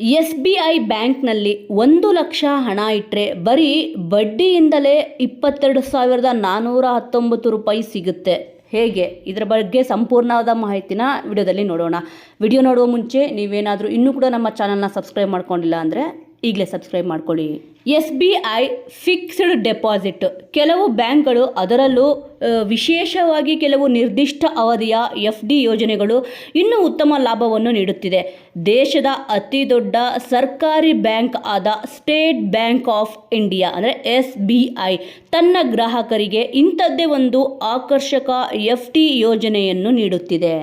S B I ಬ್ಯಾಂಕ್ನಲ್ಲಿ ಒಂದು ಲಕ್ಷ ಹಣ ಇಟ್ಟರೆ ಬರೀ ಬಡ್ಡಿಯಿಂದಲೇ ಇಪ್ಪತ್ತೆರಡು ಸಾವಿರದ ನಾನ್ನೂರ ಹತ್ತೊಂಬತ್ತು ರೂಪಾಯಿ ಸಿಗುತ್ತೆ. ಹೇಗೆ? ಇದರ ಬಗ್ಗೆ ಸಂಪೂರ್ಣವಾದ ಮಾಹಿತಿನ ವಿಡಿಯೋದಲ್ಲಿ ನೋಡೋಣ. ವಿಡಿಯೋ ನೋಡುವ ಮುಂಚೆ ನೀವೇನಾದರೂ ಇನ್ನೂ ಕೂಡ ನಮ್ಮ ಚಾನಲ್ನ ಸಬ್ಸ್ಕ್ರೈಬ್ ಮಾಡ್ಕೊಂಡಿಲ್ಲ ಅಂದರೆ ಈಗಲೇ ಸಬ್ಸ್ಕ್ರೈಬ್ ಮಾಡ್ಕೊಳ್ಳಿ. S B I fixed deposit ಕೆಲವು ಬ್ಯಾಂಕ್ಗಳು ಅದರಲ್ಲೂ ವಿಶೇಷವಾಗಿ ಕೆಲವು ನಿರ್ದಿಷ್ಟ ಅವಧಿಯ ಎಫ್ ಡಿ ಯೋಜನೆಗಳು ಇನ್ನೂ ಉತ್ತಮ ಲಾಭವನ್ನು ನೀಡುತ್ತಿದೆ. ದೇಶದ ಅತಿ ದೊಡ್ಡ ಸರ್ಕಾರಿ ಬ್ಯಾಂಕ್ ಆದ ಸ್ಟೇಟ್ ಬ್ಯಾಂಕ್ ಆಫ್ ಇಂಡಿಯಾ ಅಂದರೆ ಎಸ್ ಬಿ ಐ ತನ್ನ ಗ್ರಾಹಕರಿಗೆ ಇಂಥದ್ದೇ ಒಂದು ಆಕರ್ಷಕ ಎಫ್ ಡಿ ಯೋಜನೆಯನ್ನು ನೀಡುತ್ತಿದೆ.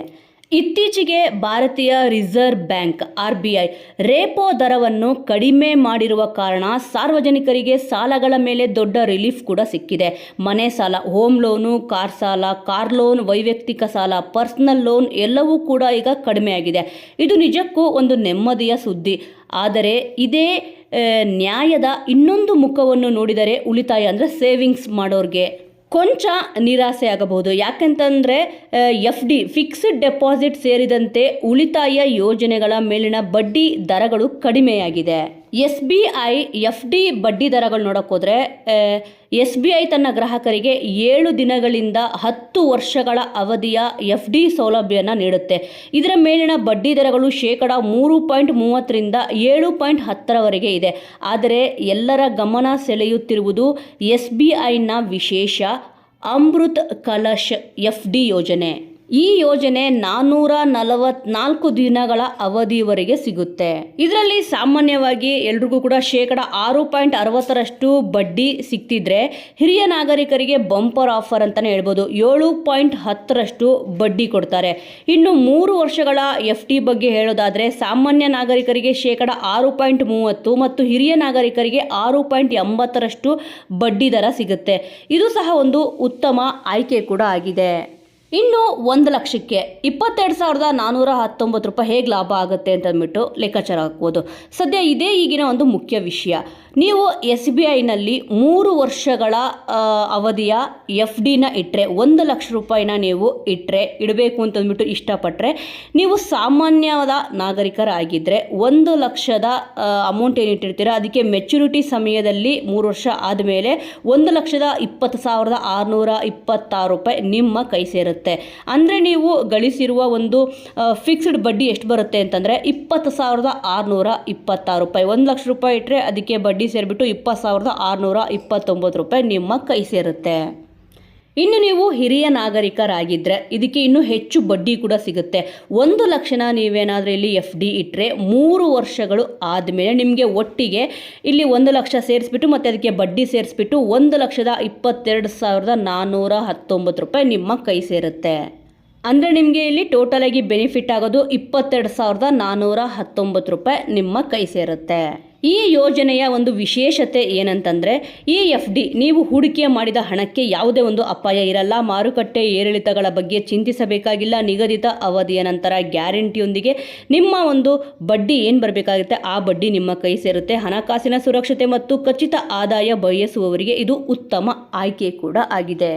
ಇತ್ತೀಚೆಗೆ ಭಾರತೀಯ Reserve Bank, R B I, repo ದರವನ್ನು ಕಡಿಮೆ ಮಾಡಿರುವ ಕಾರಣ ಸಾರ್ವಜನಿಕರಿಗೆ ಸಾಲಗಳ ಮೇಲೆ ದೊಡ್ಡ ರಿಲೀಫ್ ಕೂಡ ಸಿಕ್ಕಿದೆ. ಮನೆ ಸಾಲ, ಹೋಮ್ ಲೋನು, ಕಾರ್ ಸಾಲ, ಕಾರ್ ಲೋನ್, ವೈಯಕ್ತಿಕ ಸಾಲ, ಪರ್ಸನಲ್ ಲೋನ್ ಎಲ್ಲವೂ ಕೂಡ ಈಗ ಕಡಿಮೆಯಾಗಿದೆ. ಇದು ನಿಜಕ್ಕೂ ಒಂದು ನೆಮ್ಮದಿಯ ಸುದ್ದಿ. ಆದರೆ ಇದೇ ನ್ಯಾಯದ ಇನ್ನೊಂದು ಮುಖವನ್ನು ನೋಡಿದರೆ ಉಳಿತಾಯ ಅಂದರೆ ಸೇವಿಂಗ್ಸ್ ಮಾಡೋರಿಗೆ. ಕೊಂಚ ನಿರಾಸೆ ಆಗಬಹುದು. ಯಾಕೆಂತಂದರೆ ಎಫ್ ಡಿ ಫಿಕ್ಸ್ಡ್ ಡೆಪಾಸಿಟ್ ಸೇರಿದಂತೆ ಉಳಿತಾಯ ಯೋಜನೆಗಳ ಮೇಲಿನ ಬಡ್ಡಿ ದರಗಳು ಕಡಿಮೆಯಾಗಿದೆ. S B I, F D ಬಡ್ಡಿ ದರಗಳು ನೋಡೋಕ್ಕೋದ್ರೆ ಎಸ್ ಬಿ ಐ ತನ್ನ ಗ್ರಾಹಕರಿಗೆ ಏಳು ದಿನಗಳಿಂದ ಹತ್ತು ವರ್ಷಗಳ ಅವಧಿಯ ಎಫ್ ಡಿ ಸೌಲಭ್ಯನ ನೀಡುತ್ತೆ. ಇದರ ಮೇಲಿನ ಬಡ್ಡಿ ದರಗಳು ಶೇಕಡ ಮೂರು ಪಾಯಿಂಟ್ ಮೂವತ್ತರಿಂದ ಏಳು ಪಾಯಿಂಟ್ ಹತ್ತರವರೆಗೆ ಇದೆ. ಆದರೆ ಎಲ್ಲರ ಗಮನ ಸೆಳೆಯುತ್ತಿರುವುದು ಎಸ್ ಬಿ ಐನ ವಿಶೇಷ ಅಮೃತ್ ಕಲಶ್ ಎಫ್ ಡಿ ಯೋಜನೆ. ಈ ಯೋಜನೆ ನಾನ್ನೂರ ನಲವತ್ನಾಲ್ಕು ದಿನಗಳ ಅವಧಿವರೆಗೆ ಸಿಗುತ್ತೆ. ಇದರಲ್ಲಿ ಸಾಮಾನ್ಯವಾಗಿ ಎಲ್ರಿಗೂ ಕೂಡ ಶೇಕಡ ಆರು ಪಾಯಿಂಟ್ ಅರವತ್ತರಷ್ಟು ಬಡ್ಡಿ ಸಿಕ್ತಿದ್ರೆ ಹಿರಿಯ ನಾಗರಿಕರಿಗೆ ಬಂಪರ್ ಆಫರ್ ಅಂತಾನೆ ಹೇಳ್ಬೋದು. ಏಳು ಪಾಯಿಂಟ್ ಹತ್ತರಷ್ಟು ಬಡ್ಡಿ ಕೊಡ್ತಾರೆ. ಇನ್ನು ಮೂರು ವರ್ಷಗಳ ಎಫ್ ಟಿ ಬಗ್ಗೆ ಹೇಳೋದಾದರೆ ಸಾಮಾನ್ಯ ನಾಗರಿಕರಿಗೆ ಶೇಕಡ ಆರು ಪಾಯಿಂಟ್ ಮೂವತ್ತು ಮತ್ತು ಹಿರಿಯ ನಾಗರಿಕರಿಗೆ ಆರು ಪಾಯಿಂಟ್ ಎಂಬತ್ತರಷ್ಟು ಬಡ್ಡಿ ದರ ಸಿಗುತ್ತೆ. ಇದು ಸಹ ಒಂದು ಉತ್ತಮ ಆಯ್ಕೆ ಕೂಡ ಆಗಿದೆ. ಇನ್ನು ಒಂದು ಲಕ್ಷಕ್ಕೆ ಇಪ್ಪತ್ತೆರಡು ಸಾವಿರದ ನಾನ್ನೂರ ಹತ್ತೊಂಬತ್ತು ರೂಪಾಯಿ ಹೇಗೆ ಲಾಭ ಆಗುತ್ತೆ ಅಂತಂದ್ಬಿಟ್ಟು ಲೆಕ್ಕಾಚಾರ ಹಾಕ್ಬೋದು. ಸದ್ಯ ಇದೇ ಈಗಿನ ಒಂದು ಮುಖ್ಯ ವಿಷಯ. ನೀವು ಎಸ್ ಬಿ ಐನಲ್ಲಿ ಮೂರು ವರ್ಷಗಳ ಅವಧಿಯ ಎಫ್ ಡಿನ ಇಟ್ಟರೆ ಒಂದು ಲಕ್ಷ ರೂಪಾಯಿನ ನೀವು ಇಟ್ಟರೆ ಇಡಬೇಕು ಅಂತಂದ್ಬಿಟ್ಟು ಇಷ್ಟಪಟ್ಟರೆ ನೀವು ಸಾಮಾನ್ಯವಾದ ನಾಗರಿಕರಾಗಿದ್ದರೆ ಒಂದು ಲಕ್ಷದ ಅಮೌಂಟ್ ಏನು ಇಟ್ಟಿರ್ತೀರ? ಅದಕ್ಕೆ ಮೆಚುರಿಟಿ ಸಮಯದಲ್ಲಿ ಮೂರು ವರ್ಷ ಆದಮೇಲೆ ಒಂದು ಲಕ್ಷದ ಇಪ್ಪತ್ತು ಸಾವಿರದ ಆರುನೂರ ಇಪ್ಪತ್ತಾರು ರೂಪಾಯಿ ನಿಮ್ಮ ಕೈ ಸೇರುತ್ತೆ. ಅಂದರೆ ನೀವು ಗಳಿಸಿರುವ ಒಂದು ಫಿಕ್ಸ್ಡ್ ಬಡ್ಡಿ ಎಷ್ಟು ಬರುತ್ತೆ ಅಂತಂದರೆ ಇಪ್ಪತ್ತು ಸಾವಿರದ ಆರುನೂರ ಇಪ್ಪತ್ತಾರು ರೂಪಾಯಿ. ಒಂದು ಲಕ್ಷ ರೂಪಾಯಿ ಇಟ್ಟರೆ ಅದಕ್ಕೆ ಬಡ್ಡಿ ಸೇರಿಬಿಟ್ಟು ಇಪ್ಪತ್ತು ಸಾವಿರದ ಆರುನೂರ ಇಪ್ಪತ್ತೊಂಬತ್ತು ರೂಪಾಯಿ ನಿಮ್ಮ ಕೈ ಸೇರುತ್ತೆ. ಇನ್ನು ನೀವು ಹಿರಿಯ ನಾಗರಿಕರಾಗಿದ್ದರೆ ಇದಕ್ಕೆ ಇನ್ನೂ ಹೆಚ್ಚು ಬಡ್ಡಿ ಕೂಡ ಸಿಗುತ್ತೆ. ಒಂದು ಲಕ್ಷನ ನೀವೇನಾದರೂ ಇಲ್ಲಿ ಎಫ್ ಡಿ ಇಟ್ಟರೆ ಮೂರು ವರ್ಷಗಳು ಆದಮೇಲೆ ನಿಮಗೆ ಒಟ್ಟಿಗೆ ಇಲ್ಲಿ ಒಂದು ಲಕ್ಷ ಸೇರಿಸ್ಬಿಟ್ಟು ಮತ್ತು ಅದಕ್ಕೆ ಬಡ್ಡಿ ಸೇರಿಸ್ಬಿಟ್ಟು ಒಂದು ಲಕ್ಷದ ಇಪ್ಪತ್ತೆರಡು ಸಾವಿರದ ನಾನ್ನೂರ ಹತ್ತೊಂಬತ್ತು ರೂಪಾಯಿ ನಿಮ್ಮ ಕೈ ಸೇರುತ್ತೆ. ಅಂದರೆ ನಿಮಗೆ ಇಲ್ಲಿ ಟೋಟಲಾಗಿ ಬೆನಿಫಿಟ್ ಆಗೋದು ಇಪ್ಪತ್ತೆರಡು ಸಾವಿರದ ನಾನ್ನೂರ ಹತ್ತೊಂಬತ್ತು ರೂಪಾಯಿ ನಿಮ್ಮ ಕೈ ಸೇರುತ್ತೆ. ಈ ಯೋಜನೆಯ ಒಂದು ವಿಶೇಷತೆ ಏನಂತಂದರೆ, ಈ ಎಫ್ ಡಿ ನೀವು ಹೂಡಿಕೆ ಮಾಡಿದ ಹಣಕ್ಕೆ ಯಾವುದೇ ಒಂದು ಅಪಾಯ ಇರಲ್ಲ. ಮಾರುಕಟ್ಟೆ ಏರಿಳಿತಗಳ ಬಗ್ಗೆ ಚಿಂತಿಸಬೇಕಾಗಿಲ್ಲ. ನಿಗದಿತ ಅವಧಿಯ ನಂತರ ಗ್ಯಾರಂಟಿಯೊಂದಿಗೆ ನಿಮ್ಮ ಒಂದು ಬಡ್ಡಿ ಏನು ಬರಬೇಕಾಗುತ್ತೆ, ಆ ಬಡ್ಡಿ ನಿಮ್ಮ ಕೈ ಸೇರುತ್ತೆ. ಹಣಕಾಸಿನ ಸುರಕ್ಷತೆ ಮತ್ತು ಖಚಿತ ಆದಾಯ ಬಯಸುವವರಿಗೆ ಇದು ಉತ್ತಮ ಆಯ್ಕೆ ಕೂಡ ಆಗಿದೆ.